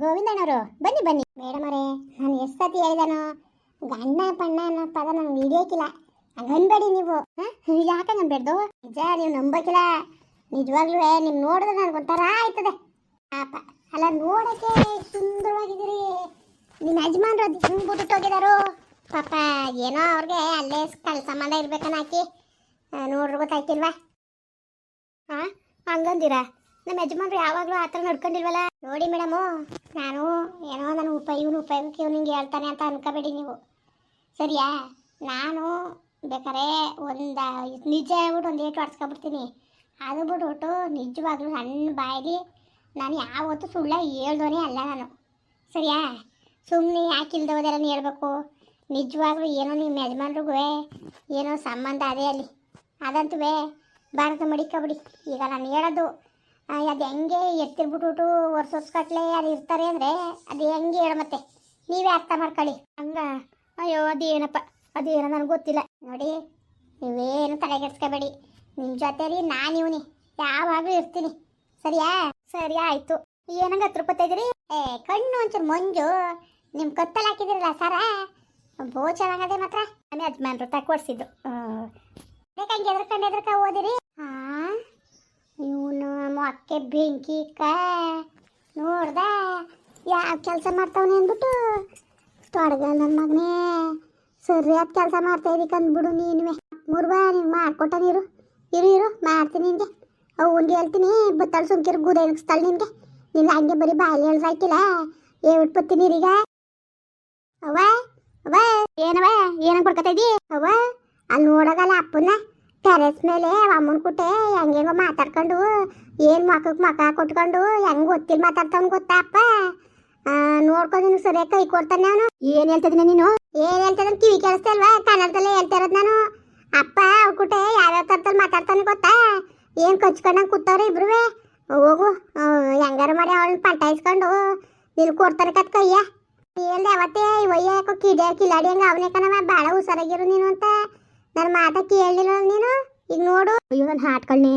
ಗೋವಿಂದಣ್ಣವರು, ಬನ್ನಿ ಬನ್ನಿ. ಮೇಡಮ್ ಅವರೇ ನಾನು ಎಷ್ಟು ಸತಿ ಹೇಳಿದಾನು ಗಣ್ಣ ಪಣ್ಣ ಅನ್ನೋ ಪದ ನಮ್ಗೆ ಹಿಡಿಯೋಕಿಲ್ಲ. ಹಂಗನ್ಬೇಡಿ ನೀವು. ಯಾಕೆ ನಂಬೇಡ್ದು ನಿಜ, ನೀವು ನಂಬಕಿಲ್ಲ. ನಿಜವಾಗ್ಲೂ ನಿಮ್ ನೋಡಿದ್ರೆ ನನಗೆ ಒಂಥರ ಆಯ್ತದೆ. ಪಾಪ. ಅಲ್ಲ, ನೋಡಕ್ಕೆ ಸುಂದರವಾಗಿದ್ದೀರಿ. ನಿಮ್ಮ ಯಜಮಾನ್ರು ಅದು ಹಿಂಗೆ ಬಿಟ್ಟು ಹೋಗಿದಾರು? ಪಾಪ, ಏನೋ ಅವ್ರಿಗೆ ಅಲ್ಲೇ ಸಂಬಂಧ ಇರ್ಬೇಕನ್ನ ಹಾಕಿ ನೋಡ್ರಿ ಗೊತ್ತಾಯ್ತಿಲ್ವಾ ಹಾಂ? ಹಂಗಂದಿರಾ? ನಮ್ಮ ಯಜಮಾನ್ರು ಯಾವಾಗಲೂ ಆ ಥರ ನಡ್ಕೊಂಡಿಲ್ವಲ್ಲ? ನೋಡಿ ಮೇಡಮು, ನಾನು ಏನೋ ನನ್ನ ಉಪ, ಇವನು ಉಪಯೋಗಕ್ಕೆ ಇವ್ನು ಹಿಂಗೆ ಹೇಳ್ತಾನೆ ಅಂತ ಅನ್ಕೋಬೇಡಿ ನೀವು. ಸರಿಯಾ? ನಾನು ಬೇಕಾರೆ ಒಂದು ನಿಜ ಹೇಳ್ಬಿಟ್ಟು ಒಂದು ಏಟು ಹೊಡ್ಸ್ಕೊಬಿಡ್ತೀನಿ ಅದು ಬಿಟ್ಬಿಟ್ಟು ನಿಜವಾಗ್ಲೂ ನನ್ನ ಬಾಯಲ್ಲಿ ನಾನು ಯಾವತ್ತೂ ಸುಳ್ಳ ಹೇಳ್ದೋನೆ ಅಲ್ಲ ನಾನು. ಸರಿಯಾ? ಸುಮ್ಮನೆ ಯಾಕೆ ಇಲ್ದೋದೆಲ್ಲ ಹೇಳ್ಬೇಕು. ನಿಜವಾಗ್ಲೂ ಏನೋ ನಿಮ್ಮ ಯಜಮಾನ್ರಿಗೂ ಏನೋ ಸಂಬಂಧ ಅದೇ ಅಲ್ಲಿ. ಅದಂತೂ ಭಾರತ ಮಡಿಕಬಿಡಿ ಈಗ ನಾನು ಹೇಳೋದು ಅದು ಹೆಂಗೆ ಎತ್ತಿರ್ಬಿಟ್ಬಿಟ್ಟು ವರ್ಷ ವರ್ಷಗಟ್ಲೆ ಅದು ಇರ್ತಾರೆ ಅಂದರೆ ಅದು ಹೆಂಗೆ ಹೇಳ ಮತ್ತೆ. ನೀವೇ ಅರ್ಥ ಮಾಡ್ಕೊಳ್ಳಿ. ಹಂಗ? ಅಯ್ಯೋ ಅದು ಏನಪ್ಪ ಅದು ಏನೋ ನನಗೆ ಗೊತ್ತಿಲ್ಲ. ನೋಡಿ, ನೀವೇನು ತಲೆಗೆಡ್ಸ್ಕೋಬೇಡಿ ನಿಮ್ಮ ಜೊತೆಲಿ ನಾನು ಇವನಿ. ಯಾವಾಗಲೂ ಇರ್ತೀನಿ. ಸರಿಯಾ? ಸರಿ, ಆಯಿತು. ಏನಂಗ ಹತ್ತು ರೂಪಾಯಿ ಏ, ಕಣ್ಣು ಒಂಚೂರು ಮಂಜು. ನಿಮ್ಮ ಕತ್ತಲ್ಲಿ ಹಾಕಿದಿರಲ್ಲ ಸರ? ಬೋ, ಚೆನ್ನಾಗದೆ ಮಾತ್ರ. ನನ್ನ ಯಜಮಾನ್ರು ತಕೊಡ್ಸಿದ್ದು ಬೇಕಂಗೆ ಎದ್ರಕಂಡು ಎದ್ರಕ ಓದಿರಿ. ಹಾಂ. ಇವನು ಮೊಕ್ಕೆ ಬೆಂಕಿ ಕಾ, ನೋಡ್ದ ಯಾವ ಕೆಲಸ ಮಾಡ್ತಾವನೆ ಅಂದ್ಬಿಟ್ಟು ತೊಡಗ ನನ್ನ ಮಗನೇ ಸರಿಯಾದ ಕೆಲಸ ಮಾಡ್ತಾ ಇದಕ್ಕೆ ಅಂದ್ಬಿಡು ನೀನುವೆ. ಮೂರ್ಬಾ ನೀನು ಮಾಡ್ಕೊಟ್ಟ ನೀರು. ಇರು ಇರು, ಮಾಡ್ತೀನಿ ನಿನಗೆ ಅವ್ನಿಗೆ ಹೇಳ್ತೀನಿ ಬತ್ತಾಳು ಸುಮ್ಕಿರು ಗುದ ಎಣಗಿಸ್ತಾಳೆ ನಿನಗೆ ನಿನ್ನ ಹಂಗೆ ಬರೀ ಬಾಯಲ್ಲಿ ಹೇಳ್ಸಾಕಿಲ್ಲ ಏ ಉಟ್ಬತ್ತಿ ನೀರೀಗ. ಅವ್ವ ಅವ್ವ ಏನವ ಏನಂಗೆ ಕೊಡ್ಕೊತಾ ಇದ್ದೀ ಅಲ್ಲಿ ನೋಡೋದಲ್ಲ ಅಪ್ಪನ ಟೆರೆಸ್ ಮೇಲೆ ಅಮ್ಮನ ಕುಟೆ ಹೆಂಗೆಂಗೋ ಮಾತಾಡ್ಕೊಂಡು ಏನು ಮಕ್ಕಕ್ಕೆ ಮಕ್ಕ ಕೊಟ್ಕೊಂಡು ಹೆಂಗ್ ಗೊತ್ತಿಲ್ಲ ಮಾತಾಡ್ತಾವ್ ಗೊತ್ತಾ ಅಪ್ಪ? ಆ, ನೋಡ್ಕೊಂಡು ನಿನ್ಗೆ ಸರಿಯಾಗಿ ಕೈ ಕೊಡ್ತಾನೆ ನಾನು ಏನ್ ಹೇಳ್ತಿದ್ದೀನಿ ನೀನು? ಏನ್ ಹೇಳ್ತಿದ್ದಾನೆ ಕಿವಿ ಕೇಳಿಸ್ತಾ ಇಲ್ವಾ? ಕನ್ನಡದಲ್ಲೇ ಹೇಳ್ತಾ ಇರೋದು ನಾನು. ಅಪ್ಪ ಅವ್ರ ಕುಟೆ ಯಾವ್ಯಾವ ಥರದಲ್ಲಿ ಮಾತಾಡ್ತಾನೆ ಗೊತ್ತಾ? ಏನು ಕಚ್ಕೊಂಡಂಗೆ ಕೂತವ್ರೆ ಇಬ್ರುವೆ? ಹೋಗು ಹೆಂಗಾರ ಮಾಡಿ ಅವಳನ್ನ ಪಟಾಯಿಸ್ಕೊಂಡು ನಿಲ್ ಕೊಡ್ತಾನೆ ಕತ್ ಕೈಯ. ಹೇಳ್ದೆ ಅವತ್ತೇ ಒಯ್ಯ ಯಾಕೋ ಕಿಡೆ ಕಿಲಾಡಿ ಹಂಗ ಅವನೇ ಕಣವ? ಭಾಳ ಹುಷಾರಾಗಿರು ನೀನು ಅಂತ. ನನ್ನ ಮಾತ ಕೇಳಲಿಲ್ಲ ನೀನು? ಈಗ ನೋಡು. ಅಯ್ಯೋ ನನ್ನ ಹಾಟ್ಕಳ್ನೆ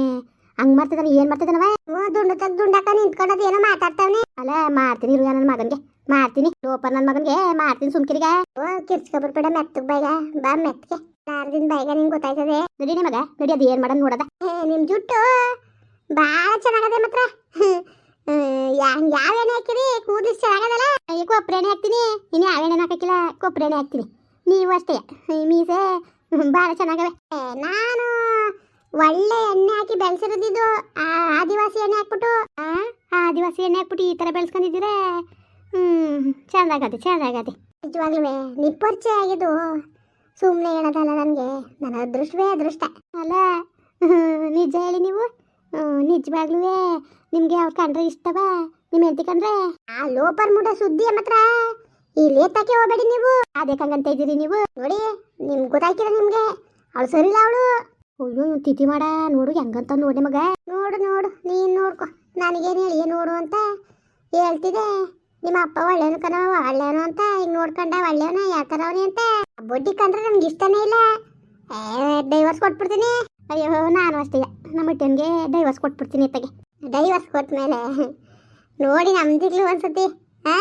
ಹಂಗ್ ಮಾಡ್ತಿದ್ದಾನೆ ಏನ್ ಮಾಡ್ತಿದ್ದಾನವ ದುಂಡು ತಗ್ ದುಂಡಾಕ ನಿಂತ್ಕೊಂಡದ ಏನೋ ಮಾತಾಡ್ತಾವನೆ. ಅಲ್ಲ, ಮಾಡ್ತೀನಿ ಇರು ನನ್ನ ಮಗನ್ಗೆ. ಮಾಡ್ತೀನಿ. ಲೋಪರ್ ನನ್ನ ಮಗನ್ಗೆ. ಮಾಡ್ತೀನಿ ಸುಮ್ಕಿರಿಗ. ಓ ಕಿರ್ಚ್ಕೊಬಿಡ್ಬೇಡ ಮೆತ್ತಗ್ ಬೈಗ. ಬಾ ಮೆತ್ತಗೆ ನಾರ್ದಿನ ಬೈಗ ನಿಂಗೆ ಗೊತ್ತಾಯ್ತದೆ. ನಡಿ ನಿಮಗ. ನಡಿ, ಅದು ಏನ್ ಮಾಡೋದ್ ನೋಡದ. ಏ ನಿಮ್ ಜುಟ್ಟು. ಭಾಳ ಚೆನ್ನಾಗದೆ ಮಾತ್ರ. ಯಾವ ಎಣ್ಣೆ ಹಾಕಿರಿ ಕೂದಲು ಚೆನ್ನಾಗದಲ್ಲ? ಈ ಕೊಬ್ಬರಿ ಎಣ್ಣೆ ಹಾಕ್ತೀನಿ. ಇನ್ನು ಯಾವ ಎಣ್ಣೆ ಹಾಕಿಲ್ಲ ಕೊಬ್ಬರಿ ಎಣ್ಣೆ ಹಾಕ್ತೀನಿ. ನೀವು ಅಷ್ಟೇ. ಮೀಸೆ. ಭಾಳ ಚೆನ್ನಾಗವೆ. ನಾನು ಒಳ್ಳೆ ಎಣ್ಣೆ ಹಾಕಿ ಬೆಳೆಸಿರೋದಿದ್ದು ಆ ಆದಿವಾಸಿ ಎಣ್ಣೆ ಹಾಕ್ಬಿಟ್ಟು ಆದಿವಾಸಿ ಎಣ್ಣೆ ಹಾಕ್ಬಿಟ್ಟು ಈ ಥರ ಬೆಳೆಸ್ಕೊಂಡಿದ್ದೀರ? ಹ್ಮ್ ಚೆಂದಾಗತ್ತೆ ಚೆಂದಾಗತ್ತೆ ನಿಜವಾಗ್ಲೂ ನಿಪ್ಪರ್ಚೆ ಆಗಿದ್ದು ಸುಮ್ಮನೆ ಹೇಳೋದಲ್ಲ ನನಗೆ. ನನ್ನ ಅದೃಷ್ಟವೇ ಅದೃಷ್ಟ. ಅಲ್ಲ, ನಿಜ ಹೇಳಿ ನೀವು. ನಿಜವಾಗ್ಲೂ ನಿಮಗೆ ಅವ್ರು ಕಂಡ್ರೆ ಇಷ್ಟವಾ? ನಿಮ್ಮ ಹೆಂಡತಿ ಕಂಡ್ರೆ? ಆ ಲೋಪರ್ ಮುಡ ಸುದ್ದಿ ಮಾತ್ರ. ಈ ಲೇತಾಕೆ ಹೋಗ್ಬೇಡಿ ನೀವು. ಅದೇ ಕಂಗಂತ ಇದ್ದೀರಿ ನೀವು. ನೋಡಿ ನಿಮ್ಗೆ ಗೊತ್ತಾಕಿರ ನಿಮ್ಗೆ? ಅವಳು ಸರಿಲ್ಲ ಅವಳು. ಅಯ್ಯೋ ತಿಥಿ ಮಾಡ. ನೋಡು, ಹೆಂಗಂತ ನೋಡಿ ಮಗ. ನೋಡು ನೋಡು, ನೀನ್ ನೋಡ್ಕೊ. ನನಗೇನು ಹೇಳಿ ನೋಡು ಅಂತ ಹೇಳ್ತಿದೆ. ನಿಮ್ಮ ಅಪ್ಪ ಒಳ್ಳೆಯವನು ಕಣವ ಒಳ್ಳೇನು ಅಂತ ಈಗ ನೋಡ್ಕೊಂಡ, ಒಳ್ಳೆಯವನ ಅವನಿ ಅಂತ. ಬೊಡ್ಡಿ ಕಂಡ್ರೆ ನಮ್ಗೆ ಇಷ್ಟನೇ ಇಲ್ಲ. ಡೈವರ್ಸ್ ಕೊಟ್ಬಿಡ್ತೀನಿ. ಅಯ್ಯೋ, ನಾನು ಅಷ್ಟೇ. ನಮ್ಮ ಹುಟ್ಟನ್ಗೆ ಡೈವರ್ಸ್ ಕೊಟ್ಬಿಡ್ತೀನಿ ಇತ್ತಗೆ ಡೈವರ್ಸ್ ಕೊಟ್ಮೇಲೆ. ನೋಡಿ, ನಮ್ದಿಗ್ಲು ಒಂದ್ಸತಿ ಹಾ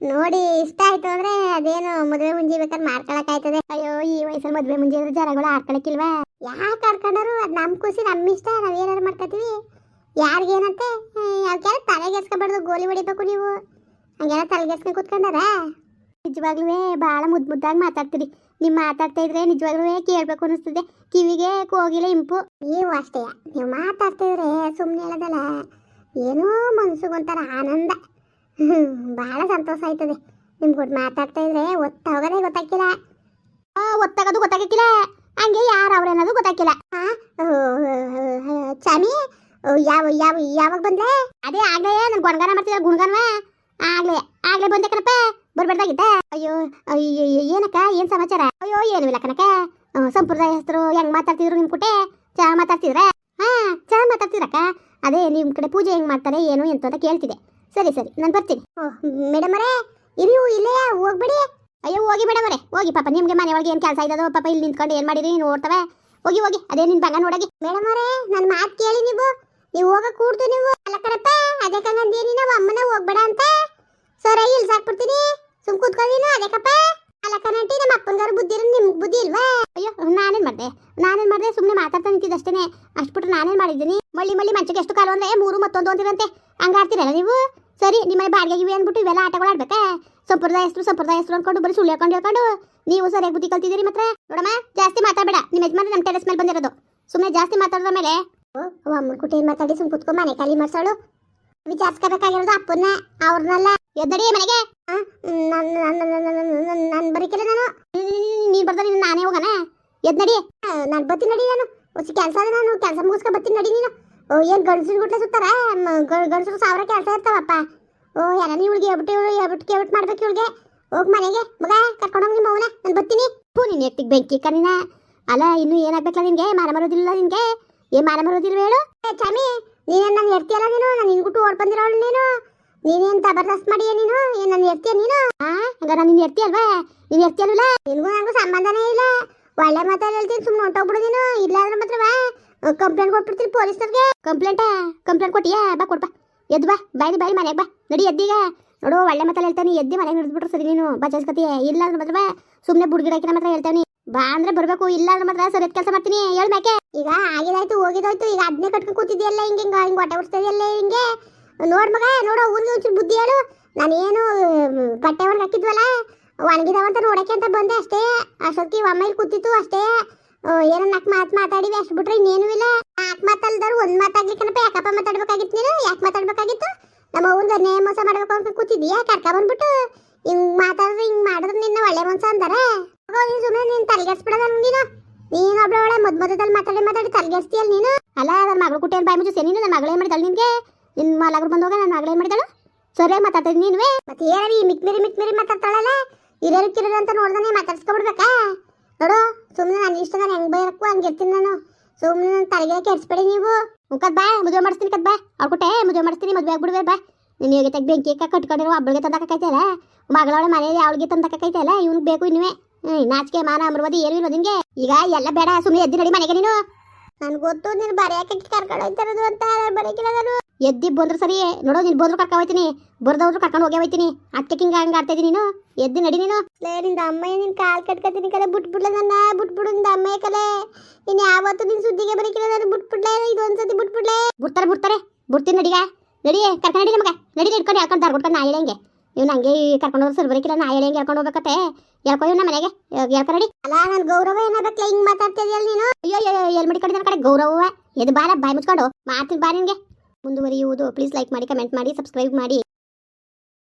ನೋಡಿ, ಇಷ್ಟ ಆಯ್ತು ಅಂದ್ರೆ ಅದೇನು ಮದುವೆ ಮುಂಜಿ ಬೇಕಾದ್ರೆ ಮಾಡ್ಕೊಳಕ್ ಆಯ್ತದೆ. ಅಯ್ಯೋ, ಈ ವಯಸ್ಸಲ್ಲಿ ಮದುವೆ ಮುಂಜಿ ಅಂದ್ರೆ ಜನಗಳು ಆಡ್ಕೊಳಕ್ಕಿಲ್ವಾ? ಯಾಕೆ ಆಡ್ಕೊಂಡರು? ಅದು ನಮ್ ಖುಷಿ ನಮ್ಮ ಇಷ್ಟ ಏನಾರು ಮಾಡ್ಕೊತೀವಿ. ಯಾರಿಗೇನಂತೆ? ಯಾವ್ಯಾರ ತಲೆಗೆಸ್ಕೊಬಾರ್ದು ಗೋಲಿ ಹೊಡಿಬೇಕು ನೀವು. ಹಂಗೆಲ್ಲ ತಲೆಗೆಸ್ಕೊಂಡು ಕೂತ್ಕೊಂಡಾರ? ನಿಜವಾಗ್ಲೂ ಬಹಳ ಮುದ್ ಮುದ್ದಾಗಿ ಮಾತಾಡ್ತೀರಿ. ನೀವು ಮಾತಾಡ್ತಾ ಇದ್ರೆ ನಿಜವಾಗ್ಲೂ ಕೇಳಬೇಕು ಅನಿಸ್ತದೆ. ಕಿವಿಗೆ, ಕೋಗಿಲೆ ಇಂಪು. ನೀವು ಅಷ್ಟೇ, ನೀವು ಮಾತಾಡ್ತಾ ಇದ್ರೆ ಸುಮ್ಮನೆ ಹೇಳೋದಲ್ಲ. ಏನೋ ಮನ್ಸಿಗೊಂಥರ ಆನಂದ. ಭಾಳ ಸಂತೋಷ ಆಯ್ತದೆ. ನಿಮ್ಗೆ ಮಾತಾಡ್ತಾ ಇದ್ರೆ ಒತ್ತಾಗೋದೇ ಗೊತ್ತಾಗಿಲ್ಲ ಆ, ಒತ್ತಾಗೋದು ಗೊತ್ತಾಗಿಲ್ಲ ಹಂಗೆ ಯಾರು ಅವ್ರ ಅನ್ನೋದು ಗೊತ್ತಾಗಿಲ್ಲ ಚಾಮಿ ಯಾವ ಯಾವ ಯಾವಾಗ ಬಂದೆ ಅದೇ ಆಗ್ಲೇ ನನ್ ಗುಣಗಾನ ಮಾಡ್ತಿದ್ರೆ ಗುಣಗಾನವ. ಆಗ್ಲೇ ಆಗ್ಲೇ ಬಂದೆ ಕಣಪ್ಪ. ಬರ್ಬಾರ್ದಾಗಿತ್ತ? ಅಯ್ಯೋ ಏನಕ್ಕ ಏನ್ ಸಮಾಚಾರ? ಅಯ್ಯೋ ಏನು ಇಲ್ಲ ಕಣಕ್ಕ. ಸಂಪ್ರದಾಯ ಹೆಸರು ಹೆಂಗ್ ಮಾತಾಡ್ತಿದ್ರು ನಿಮ್ ಕುಟೆ? ಚಾ ಮಾತಾಡ್ತಿದ್ರ? ಹಾ ಚಾ ಮಾತಾಡ್ತಿದ್ರಕ್ಕ. ಅದೇ ನಿಮ್ ಕಡೆ ಪೂಜೆ ಹೆಂಗ್ ಮಾಡ್ತಾರೆ ಏನು ಎಂತ ಅಂತ ಕೇಳ್ತಿದೆ ಸರಿ ಸರಿ, ನಾನು ಬರ್ತೀನಿ. ಓಹ್ ಮೇಡಮ್ ಅವರೇ ಇರಿ ಇಲ್ಲೇ, ಹೋಗ್ಬೇಡಿ. ಅಯ್ಯೋ, ಹೋಗಿ ಮೇಡಮ್ ಅವರೇ, ಹೋಗಿ, ಪಾಪ ನಿಮ್ಗೆ ಮನೆ ಒಳಗೆ ಏನು ಕೆಲಸ ಇದ್ದದೋ, ಪಾಪ ಇಲ್ಲಿ ನಿಂತ್ಕೊಂಡು ಏನು ಮಾಡಿರಿ ನೋಡ್ತವೆ. ಹೋಗಿ ಹೋಗಿ, ಅದೇ ನಿನ್ ಬಂಗ ನೋಡಗಿ. ಮೇಡಮ್ ಅವರೇ ನನ್ನ ಮಾತು ಕೇಳಿ ನೀವು. ನೀವು ಹೋಗ ಕೂಡ್ತು ನೀವು. ಅಲ್ಲ ಕಣಪ್ಪ, ಅದೇ ಕಂಗಂದಿ ನೀನು ಅಮ್ಮನ ಹೋಗ್ಬೇಡ ಅಂತ. ಸರ ಇಲ್ಲಿ ಸಾಕ್ಬಿಡ್ತೀನಿ ಸುಮ್ ಕೂತ್ಕೊಳ್ಳೀನು ಅದಕ್ಕಪ್ಪ ಅಲ್ಲ ನಮ್ಮ ಅಪ್ಪನಗಾರ ಬುದ್ಧಿ ಇರೋ ನಿಮ್ಗೆ ಬುದ್ಧಿ ಇಲ್ವಾ? ಅಯ್ಯೋ, ನಾನೇನು ಮಾಡಿದೆ? ನಾನೇನು ಮಾಡ್ದೆ? ಸುಮ್ಮನೆ ಮಾತಾಡ್ತಾ ನಿಂತಿದ್ದಷ್ಟೇನೆ. ಅಷ್ಟು ಬಿಟ್ರೆ ನಾನೇನು ಮಾಡಿದ್ದೀನಿ? ಮಳ್ಳಿ ಮಳ್ಳಿ, ಮಂಚಕ್ಕೆ ಎಷ್ಟು ಕಾಲು ಅಂದರೆ ಮೂರು ಮತ್ತೊಂದು ಅಂತಿರಂತೆ. ಹಂಗಾಡ್ತೀರಲ್ಲ ನೀವು? ಸರಿ, ನಿಮ್ಮ ಬಾಡಿಗೆ ಇವೆ ಅಂದ್ಬಿಟ್ಟು ಇವೆಲ್ಲ ಆಟಗಳು ಆಡ್ಬೇಕಾ? ಸಂಪ್ರದಾಯ ಹೆಸರು ಅನ್ಕೊಂಡು ಬರೀ ಸುಳ್ಳು ಹೇಳ್ಕೊಂಡು ಹೇಳ್ಕೊಂಡು ನೀವು ಸರಿಯಾಗಿ ಬುದ್ಧಿ ಕಲ್ತಿದ್ದೀರಿ ಮಾತ್ರ. ನೋಡಮ್ಮ, ಜಾಸ್ತಿ ಮಾತಾಡಬೇಡ. ನಿಮ್ಮ ಯಜಮಾನ ನಮ್ಮ ಟೆರೆಸ್ ಮೇಲೆ ಬಂದಿರೋದು. ಸುಮ್ಮನೆ ಜಾಸ್ತಿ ಮಾತಾಡೋದ್ರ ಮೇಲೆ. ಅಮ್ಮನ ಮಾತಾಡಿ ಸುಮ್ ಕುತ್ಕೊಂಡು ಮನೆ ಖಾಲಿ ಮಾಡ್ಸೋಳು. ವಿಚಾರಿಸ್ಕೋಬೇಕಾಗಿರೋದು ಅಪ್ಪನ್ನ, ಅವ್ರನ್ನೆಲ್ಲ. ಎದ್ದಡಿ ಮನೆಗೆ. ನಾನು ಬರೀಕಿಲ್ಲ ನಾನು. ನೀನು ಬರ್ದ ನೀನು ಹೋಗಣ? ಎದ್ ನಡಿ ನಾನು ಬರ್ತೀನಿ ನಡಿ ನಾನು. ಕೆಲಸ ನಾನು, ಕೆಲಸ ಮುಗಿಸ್ಕೊ ಬರ್ತೀನಿ ನಡಿ ನೀನು. ಏನು ಗಂಡಸಿನ ಗುಟ್ಲೆ ಸುತ್ತಾರ? ಗಂಡಸರು ಸಾವಿರ ಕೆಲಸ ಇರ್ತಾವಪ್ಪ. ಓ ಯಾರ ಇವಳಿಗೆ ಹೇಳ್ಬಿಟ್ಟು ಇವಳು ಹೇಳ್ಬಿಟ್ಟು ಕೇಳ್ಬಿಟ್ಟು ಮಾಡ್ಬೇಕು ಇವಳಿಗೆ. ಹೋಗಿ ಮನೆಗೆ, ಮಗ ಕರ್ಕೊಂಡೋಗಿ ನಿಮ್ಮ ಅವನ ನಾನು ಬರ್ತೀನಿ. ಪೂ ನಿನ್ನ ಎತ್ತಿಗೆ ಬೆಂಕಿ ಕಣ್ಣಿನ. ಅಲ್ಲ, ಇನ್ನು ಏನಾಗ್ಬೇಕಲ್ಲ ನಿನ್ಗೆ? ಮಾರ ಮರೋದಿಲ್ಲ ನಿನ್ಗೆ? ಏ, ಮಾರ ಮರೋದಿಲ್ವ ಹೇಳು? ಚಾಮಿ, ನೀನೇನ್ ನಾನು ಎರ್ತಿಯಲ್ಲ ನೀನು? ನಾನು ನಿನ್ಗುಟ್ಟು ಓಡ್ ಬಂದಿರೋಳು ನೀನು. ನೀನೇನು ಜಬರ್ದಸ್ತ್ ಮಾಡಿಯ ನೀನು? ಏನ್ ನನ್ನ ಎರ್ತಿಯ ನೀನು? ಆ, ಹಂಗಾರ ನೀನ್ ಎರ್ತಿಯಲ್ವಾ ನೀನು ಎರ್ತಿಯಲ್ವಲ್ಲ ನಿನಗೂ ನನಗೂ ಸಂಬಂಧನೇ ಇಲ್ಲ. ಒಳ್ಳೆ ಮಾತಾಡಿ ಹೇಳ್ತೀನಿ ಸುಮ್ಮನೆ ಹೊಂಟೋಗ್ಬಿಡು ನೀನು. ಇಲ್ಲ ಅಂದ್ರೆ ಮಾತ್ರವಾ? ಕಂಪ್ಲೇಂಟ್ ಕೊಟ್ಬಿಡ್ತೀನಿ ಪೊಲೀಸರಿಗೆ ಕಂಪ್ಲೇಂಟಾ ಕಂಪ್ಲೇಂಟ್ ಕೊಟ್ಟಿಯಾ? ಬಾ ಕೊಡ್ಬಾ ಎದ್ದು ಬಾ. ಬಾಯಿ ಬಾಯಿ ಮನೆಗೆ ಬಾ. ನಡಿ ಎದ್ದೀಗ ನೋಡು, ಒಳ್ಳೆ ಮಾತಲ್ಲಿ ಹೇಳ್ತಾನೆ. ಎದ್ದಿ ಮನೆಗೆ ನಡೆದ್ಬಿಟ್ರೆ ಸರಿ ನೀನು. ಬಚಾಯಿಸ್ಕತಿಯ ಇಲ್ಲ ಅಂದ್ರೆ ಮಾತ್ರ ಸುಮ್ಮನೆ ಬುಡ್ಗಿಡಾಕಿನ ಮಾತ್ರ ಹೇಳ್ತಾನೆ. ಬಾ ಅಂದ್ರೆ ಬರಬೇಕು. ಇಲ್ಲ ಅಂದ್ರೆ ಮಾತ್ರ ಸರಿಯಾದ ಕೆಲಸ ಮಾಡ್ತೀನಿ. ಹೇಳು ಮ್ಯಾಕೆ. ಈಗ ಆಗಿದಾಯ್ತು, ಹೋಗಿದಾಯ್ತು. ಈಗ ಅದನ್ನೇ ಕಟ್ಕೊಂಡು ಕೂತಿದ್ಯಲ್ಲ ಹಿಂಗೆ ಹಿಂಗೆ ಹಿಂಗೆ ಹೊಟ್ಟೆ ಉಡ್ಸ್ತಿದ್ಯಲ್ಲ ಹಿಂಗೆ. ನೋಡ್ ಮಗ, ನೋಡು ಅವ್ನಿಗೆ ಒಂಚೂರು ಬುದ್ಧಿ ಹೇಳು. ನಾನೇನು ಬಟ್ಟೆ ಒಳಗೆ ಹಾಕಿದ್ವಲ್ಲ ಒಣಗಿದಾವಂತ ನೋಡಕ್ಕೆ ಅಂತ ಬಂದೆ ಅಷ್ಟೇ. ಅಷ್ಟೊತ್ತಿಗೆ ಒಮ್ಮೆ ಕೂತಿತ್ತು ಅಷ್ಟೇ. ಏನೋ ನಾಲ್ಕು ಮಾತು ಮಾತಾಡಿವಿ, ಅಷ್ಟು ಬಿಟ್ರೆ ಇನ್ನೇನು ಇಲ್ಲ. ನಾಲ್ಕು ಮಾತಲ್ದಾರು ಒಂದು ಮಾತಾಡ್ಲಿಕ್ಕನಪ್ಪ ಯಾಕಪ್ಪ ಮಾತಾಡ್ಬೇಕಾಗಿತ್ತು ನೀನು? ಯಾಕೆ ಮಾತಾಡ್ಬೇಕಾಗಿತ್ತು? ನಮ್ಮ ಅವ್ವನ್ ನೇ ಮೋಸ ಮಾಡ್ಬೇಕು ಅಂತ ಕೂತಿದ್ಯಾ? ಕರ್ಕ ಬಂದ್ಬಿಟ್ಟು. ಹಿಂಗ್ ಮಾತಾಡಿದ್ರೆ ಹಿಂಗ್ ಮಾಡಿದ್ರೆ ನಿನ್ನ ಒಳ್ಳೆ ಮನ್ಸ ಅಂದಾರ? ನೀನು ಸುಮ್ಮನೆ ನೀನು ತಲೆಗೆಡ್ಸ್ಬಿಡೋದ ನೀನು. ನೀನು ಒಬ್ಳ ಒಳ್ಳೆ ಮದ್ ಮಧ್ಯದಲ್ಲಿ ಮಾತಾಡಿ ಮಾತಾಡಿ ತಲೆಗೆಡ್ಸ್ತೀಯಲ್ಲ ನೀನು? ಅಲ್ಲ ನನ್ನ ಮಗಳು ಕುಟ್ಟೇನು ಬಾಯಿ ಮುಚ್ಚು ನೀನು ನನ್ನ ಮಗಳೇ ಮಾಡಿದಳು ನಿನ್ಗೆ? ನಿನ್ನ ಮಲಗ್ರು ಬಂದೋಗ ನನ್ನ ಮಗಳೇ ಮಾಡಿದಳು? ಸರಿಯಾಗಿ ಮಾತಾಡ್ತೀನಿ ನೀನುವೆ? ಮತ್ತೆ ಏನಾರಿ ಮಿಕ್ಮಿರಿ ಮಿಕ್ಮಿರಿ ಮಾತಾಡ್ತಾಳಲ್ಲ? ಹಿರಿಯರು ಕಿರಿಯರು ಅಂತ ನೋಡ್ದಾನೆ ಮಾತಾಡ್ಸ್ಕೊಬಿಡ್ಬೇಕಾ? ನೋಡು ಸುಮ್ಮನೆ ನಾನು ಇಷ್ಟ ನಾನು ಹೆಂಗ್ ಬೈರಕ್ಕೂ ಹಂಗೆ ಇರ್ತೀನಿ ನಾನು. ಸುಮ್ಮನೆ ನನ್ನ ತಲೆಗೆ ಕೆಡ್ಸ್ಬೇಡಿ ನೀವು. ಕದ್ ಬಾ, ಮದುವೆ ಮಾಡಿಸ್ತೀನಿ ಕದ್ ಬಾ. ಅವ್ಕೊಟ್ಟೆ ಮದುವೆ ಮಾಡಿಸ್ತೀನಿ, ಮದುವೆ ಆಗ್ಬಿಡುವೆ, ಬಾ. ನೀನು ಯೋಗ ತೆಗ್ ಬೆಂಕಿ ಕಾ ಕಟ್ಕೊಂಡಿರೋ ಒಬ್ಬಳಿಗೆ ತಂದಕ್ಕೈತಲ್ಲ ಮಗಳವಳ ಮನೆಯಲ್ಲಿ ಅವಳಿಗೆ ತಂದಕ್ಕೈತಲ್ಲ ಇವ್ನಿಗೆ ಬೇಕು ಇನ್ನುವೆ ನಾಚಿಕೆ, ಮಾನ, ಅಮರವಾದಿ ಏನು ಇರೋದು ನಿಂಗೆ ಈಗ ಎಲ್ಲ ಬೇಡ ಸುಮ್ಮನೆ ಎದ್ದಿ ನಡಿ ಮನೆಗೆ ನೀನು. ನನ್ಗೆ ಗೊತ್ತು, ನೀನು ಬರೆಯಕ್ಕೆ ಕರ್ಕೊಂಡು ಅಂತ ಬರೀಕಿಲ್ಲ ನಾನು. ಎದ್ದಿ ಬಂದ್ರು ಸರಿ ನೋಡೋ, ನೀನು ಬಂದ್ರು ಕರ್ಕೊಂಡು ಹೋಗ್ತೀನಿ. ಬರ್ದವ್ರು ಕರ್ಕೊಂಡು ಹೋಗೇ ಹೋಗ್ತೀನಿ. ಅದಕ್ಕೆ ಹಿಂಗೆ ಹಂಗೆ ಆಡ್ತಾ ನೀನು. ಎದ್ದಿ ನಡಿ ನೀನು. ಲೇ ನಿಂದ ಅಮ್ಮಯ್ಯ ನಿನ್ ಕಾಲ್ ಕಟ್ಕತೀನಿ ಕಲೆ. ಬಿಟ್ಬಿಡ್ಲ ನನ್ನ ಬಿಟ್ಬಿಡು ನಿಂದ ಅಮ್ಮಯ್ಯ ಕಲೆ. ಇನ್ ಯಾವತ್ತು ನಿನ್ ಸುದ್ದಿಗೆ ಬರೀಕಿಲ್ಲ ನಾನು ಬಿಟ್ಬಿಡ್ಲೆ ಇದು ಒಂದ್ಸತಿ ಬಿಟ್ಬಿಡ್ಲೆ ಬಿಡ್ತಾರೆ ಬಿಡ್ತಾರೆ. ಬಿಡ್ತೀನಿ ನಡಿಗ. ನಡಿ ಕರ್ಕೊಂಡು ನಡಿ ನಮಗ. ನಡಿ ಇಟ್ಕೊಂಡು ಹೇಳ್ಕೊಂಡು ದಾರ್ಬಿಟ್ಕೊಂಡು ನಾ ಹೇಳಂಗೆ ಇವ್ನು ಹಂಗೆ ಕರ್ಕೊಂಡು ಹೋದ್ರೆ ಸರ್ ಬರೀಕಿಲ್ಲ. ನಾ ಹೇಳಂಗೆ ಹೇಳ್ಕೊಂಡು ಹೋಗ್ಬೇಕತ್ತೆ. ಹೇಳ್ಕೊ ಇವ್ನ ಮನೆಗೆ. ಹೇಳ್ಕೊಂಡು ನಡಿ. ಅಲ್ಲ ನಾನು ಗೌರವ ಏನಾಗಬೇಕಲ್ಲ ಹಿಂಗ್ ಮಾತಾಡ್ತಿದ್ಯಲ್ಲ ನೀನು? ಅಯ್ಯೋ ಅಯ್ಯೋ ಎಲ್ಲಿ ಮಡಿಕೊಂಡಿದ್ದ ಕಡೆ ಗೌರವ. ಎದು ಬಾರ ಬಾಯಿ ಮುಚ್ಕೊಂಡು. ಮಾಡ್ತೀನಿ ಬಾ ನಿನ್ಗೆ. ಮುಂದುವರಿಯುವುದು. ಪ್ಲೀಸ್ ಲೈಕ್ ಮಾಡಿ ಕಮೆಂಟ್ ಮಾಡಿ ಸಬ್ಸ್ಕ್ರೈಬ್ ಮಾಡಿ.